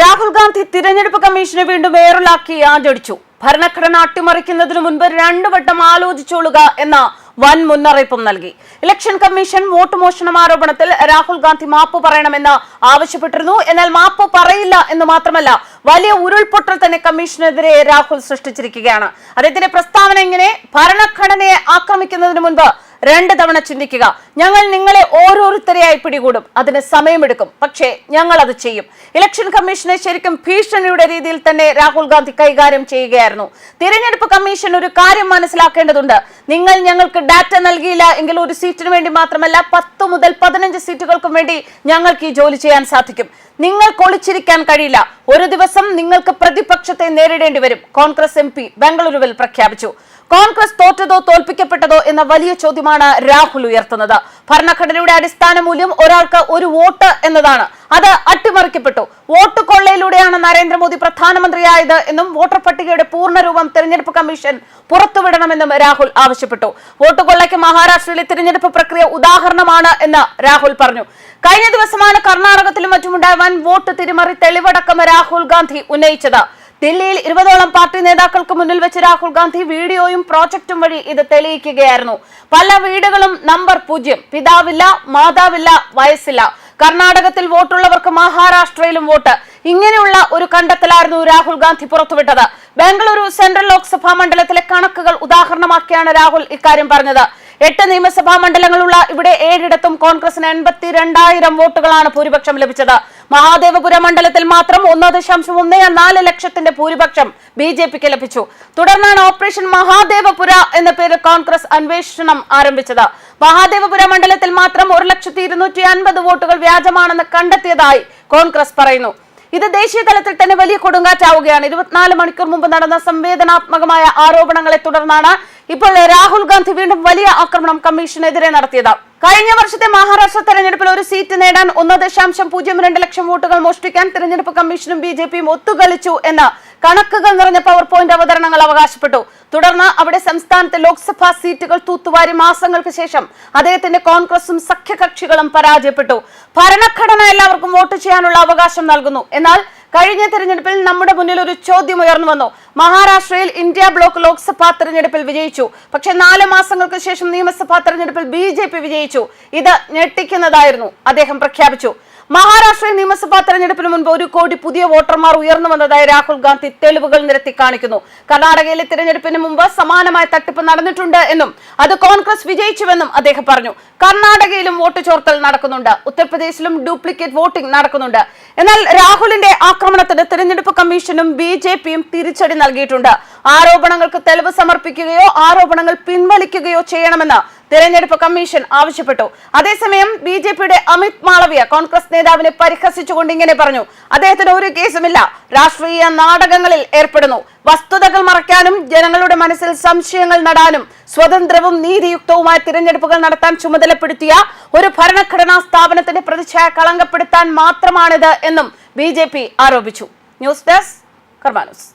രാഹുൽ ഗാന്ധി തിരഞ്ഞെടുപ്പ് കമ്മീഷനെ വീണ്ടും ഏറലാക്കി ആഞ്ഞടിച്ചു. ഭരണഘടന അട്ടിമറിക്കുന്നതിനു മുൻപ് രണ്ടു വട്ടം ആലോചിച്ചോളുക എന്ന വൻ മുന്നറിയിപ്പും നൽകി. ഇലക്ഷൻ കമ്മീഷൻ വോട്ട് മോഷണം ആരോപണത്തിൽ രാഹുൽ ഗാന്ധി മാപ്പ് പറയണമെന്ന് ആവശ്യപ്പെട്ടിരുന്നു. എന്നാൽ മാപ്പ് പറയില്ല എന്ന് മാത്രമല്ല വലിയ ഉരുൾപൊട്ടൽ തന്നെ കമ്മീഷനെതിരെ രാഹുൽ സൃഷ്ടിച്ചിരിക്കുകയാണ്. അദ്ദേഹത്തിന്റെ പ്രസ്താവന ഇങ്ങനെ ഭരണഘടനയെ ആക്രമിക്കുന്നതിന് മുൻപ് രണ്ട് തവണ ചിന്തിക്കുക. ഞങ്ങൾ നിങ്ങളെ ഓരോരുത്തരെയായി പിടികൂടും. അതിന് സമയമെടുക്കും. പക്ഷേ ഞങ്ങൾ അത് ചെയ്യും. ഇലക്ഷൻ കമ്മീഷനെ ശരിക്കും ഭീഷണിയുടെ രീതിയിൽ തന്നെ രാഹുൽ ഗാന്ധി കൈകാര്യം ചെയ്യുകയായിരുന്നു. തിരഞ്ഞെടുപ്പ് കമ്മീഷൻ ഒരു കാര്യം മനസ്സിലാക്കേണ്ടതുണ്ട്. നിങ്ങൾ ഞങ്ങൾക്ക് ഡാറ്റ നൽകിയില്ല എങ്കിൽ ഒരു സീറ്റിന് വേണ്ടി മാത്രമല്ല പത്ത് മുതൽ പതിനഞ്ച് സീറ്റുകൾക്കും വേണ്ടി ഞങ്ങൾക്ക് ഈ ജോലി ചെയ്യാൻ സാധിക്കും. നിങ്ങൾ ഒളിച്ചിരിക്കാൻ കഴിയില്ല. ഒരു ദിവസം നിങ്ങൾക്ക് പ്രതിപക്ഷത്തെ നേരിടേണ്ടി വരും. കോൺഗ്രസ് എം പി ബംഗളൂരുവിൽ പ്രഖ്യാപിച്ചു. കോൺഗ്രസ് തോറ്റതോ തോൽപ്പിക്കപ്പെട്ടതോ എന്ന വലിയ ചോദ്യമാണ് രാഹുൽ ഉയർത്തുന്നത്. ഭരണഘടനയുടെ അടിസ്ഥാന മൂല്യം ഒരാൾക്ക് ഒരു വോട്ട് എന്നതാണ്. അത് അട്ടിമറിക്കപ്പെട്ടു. വോട്ട് കൊള്ളയിലൂടെയാണ് നരേന്ദ്രമോദി പ്രധാനമന്ത്രിയായത് എന്നും വോട്ടർ പട്ടികയുടെ പൂർണരൂപം തെരഞ്ഞെടുപ്പ് കമ്മീഷൻ പുറത്തുവിടണമെന്നും രാഹുൽ ആവശ്യപ്പെട്ടു. വോട്ട് കൊള്ളയ്ക്ക് മഹാരാഷ്ട്രയിലെ തിരഞ്ഞെടുപ്പ് പ്രക്രിയ ഉദാഹരണമാണ് എന്ന് രാഹുൽ പറഞ്ഞു. കഴിഞ്ഞ ദിവസമാണ് കർണാടകത്തിലും മറ്റുമുണ്ടായ വൻ വോട്ട് തിരിമറി തെളിവടക്കം രാഹുൽ ഗാന്ധി ഉന്നയിച്ചത്. ദില്ലിയിൽ ഇരുപതോളം പാർട്ടി നേതാക്കൾക്ക് മുന്നിൽ വെച്ച് രാഹുൽ ഗാന്ധി വീഡിയോയും പ്രോജക്റ്റും വഴി ഇത് തെളിയിക്കുകയായിരുന്നു. പല വീടുകളും നമ്പർ പൂജ്യം. പിതാവില്ല മാതാവില്ല വയസ്സില്ല. കർണാടകത്തിൽ വോട്ടുള്ളവർക്ക് മഹാരാഷ്ട്രയിലും വോട്ട്. ഇങ്ങനെയുള്ള ഒരു കണ്ടെത്തലായിരുന്നു രാഹുൽ ഗാന്ധി പുറത്തുവിട്ടത്. ബംഗളൂരു സെൻട്രൽ ലോക്സഭാ മണ്ഡലത്തിലെ കണക്കുകൾ ഉദാഹരണമാക്കിയാണ് രാഹുൽ ഇക്കാര്യം പറഞ്ഞത്. എട്ട് നിയമസഭാ മണ്ഡലങ്ങളുള്ള ഇവിടെ ഏഴിടത്തും കോൺഗ്രസിന് എൺപത്തി രണ്ടായിരം വോട്ടുകളാണ് ഭൂരിപക്ഷം ലഭിച്ചത്. മഹാദേവപുര മണ്ഡലത്തിൽ മാത്രം ഒന്ന് ദശാംശം ഒന്ന് നാല് ലക്ഷത്തിന്റെ ഭൂരിപക്ഷം ബി ജെ പിക്ക് ലഭിച്ചു. തുടർന്നാണ് ഓപ്പറേഷൻ മഹാദേവപുര എന്ന പേരിൽ കോൺഗ്രസ് അന്വേഷണം ആരംഭിച്ചത്. മഹാദേവപുര മണ്ഡലത്തിൽ മാത്രം ഒരു ലക്ഷത്തി ഇരുന്നൂറ്റി അൻപത് വോട്ടുകൾ വ്യാജമാണെന്ന് കണ്ടെത്തിയതായി കോൺഗ്രസ് പറയുന്നു. ഇത് ദേശീയ തലത്തിൽ തന്നെ വലിയ കൊടുങ്കാറ്റാവുകയാണ്. ഇരുപത്തിനാല് മണിക്കൂർ മുമ്പ് നടന്ന സംവേദനാത്മകമായ ആരോപണങ്ങളെ തുടർന്നാണ് ഇപ്പോൾ രാഹുൽ ഗാന്ധി വീണ്ടും വലിയ ആക്രമണം കമ്മീഷനെതിരെ നടത്തിയത്. കഴിഞ്ഞ വർഷത്തെ മഹാരാഷ്ട്ര തെരഞ്ഞെടുപ്പിൽ ഒരു സീറ്റ് നേടാൻ ഒന്ന് ദശാംശം പൂജ്യം രണ്ട് ലക്ഷം വോട്ടുകൾ മോഷ്ടിക്കാൻ തെരഞ്ഞെടുപ്പ് കമ്മീഷനും ബി ജെ പിയും ഒത്തുകളിച്ചു എന്ന് കണക്കുകൾ നിറഞ്ഞ പവർ പോയിന്റ് അവതരണങ്ങൾ അവകാശപ്പെട്ടു. തുടർന്ന് അവിടെ സംസ്ഥാനത്തെ ലോക്സഭാ സീറ്റുകൾ തൂത്തുവാരി മാസങ്ങൾക്ക് ശേഷം അദ്ദേഹത്തിന്റെ കോൺഗ്രസും സഖ്യകക്ഷികളും പരാജയപ്പെട്ടു. ഭരണഘടന എല്ലാവർക്കും വോട്ട് ചെയ്യാനുള്ള അവകാശം നൽകുന്നു. എന്നാൽ കഴിഞ്ഞ തെരഞ്ഞെടുപ്പിൽ നമ്മുടെ മുന്നിൽ ഒരു ചോദ്യം ഉയർന്നു വന്നു. മഹാരാഷ്ട്രയിൽ ഇന്ത്യ ബ്ലോക്ക് ലോക്സഭാ തെരഞ്ഞെടുപ്പിൽ വിജയിച്ചു. പക്ഷെ നാല് മാസങ്ങൾക്ക് ശേഷം നിയമസഭാ തെരഞ്ഞെടുപ്പിൽ ബി വിജയിച്ചു. ഇത് ഞെട്ടിക്കുന്നതായിരുന്നു. അദ്ദേഹം പ്രഖ്യാപിച്ചു. മഹാരാഷ്ട്ര നിയമസഭാ തെരഞ്ഞെടുപ്പിന് മുൻപ് ഒരു കോടി പുതിയ വോട്ടർമാർ ഉയർന്നു വന്നതായി രാഹുൽ ഗാന്ധി തെളിവുകൾ നിരത്തി കാണിക്കുന്നു. കർണാടകയിലെ തിരഞ്ഞെടുപ്പിന് മുമ്പ് സമാനമായ തട്ടിപ്പ് നടന്നിട്ടുണ്ട് എന്നും അത് കോൺഗ്രസ് വിജയിച്ചുവെന്നും അദ്ദേഹം പറഞ്ഞു. കർണാടകയിലും വോട്ട് ചോർത്തൽ നടക്കുന്നുണ്ട്. ഉത്തർപ്രദേശിലും ഡ്യൂപ്ലിക്കേറ്റ് വോട്ടിംഗ് നടക്കുന്നുണ്ട്. എന്നാൽ രാഹുലിന്റെ ആക്രമണത്തിന് തെരഞ്ഞെടുപ്പ് കമ്മീഷനും ബി തിരിച്ചടി നൽകിയിട്ടുണ്ട്. ആരോപണങ്ങൾക്ക് തെളിവ് സമർപ്പിക്കുകയോ ആരോപണങ്ങൾ പിൻവലിക്കുകയോ ചെയ്യണമെന്ന് തെരഞ്ഞെടുപ്പ് കമ്മീഷൻ ആവശ്യപ്പെട്ടു. അതേസമയം ബി ജെ പിയുടെ അമിത് മാളവിയ കോൺഗ്രസ് നേതാവിനെ പരിഹസിച്ചുകൊണ്ട് ഇങ്ങനെ പറഞ്ഞു. അദ്ദേഹത്തിന് ഒരു കേസുമില്ല. രാഷ്ട്രീയ നാടകങ്ങളിൽ ഏർപ്പെടുന്നു. വസ്തുതകൾ മറയ്ക്കാനും ജനങ്ങളുടെ മനസ്സിൽ സംശയങ്ങൾ നടാനും സ്വതന്ത്രവും നീതിയുക്തവുമായ തിരഞ്ഞെടുപ്പുകൾ നടത്താൻ ചുമതലപ്പെടുത്തിയ ഒരു ഭരണഘടനാ സ്ഥാപനത്തിന്റെ പ്രതിച്ഛായ കളങ്കപ്പെടുത്താൻ മാത്രമാണിത് എന്നും ബി ആരോപിച്ചു. News desk കർമാനൂസ്.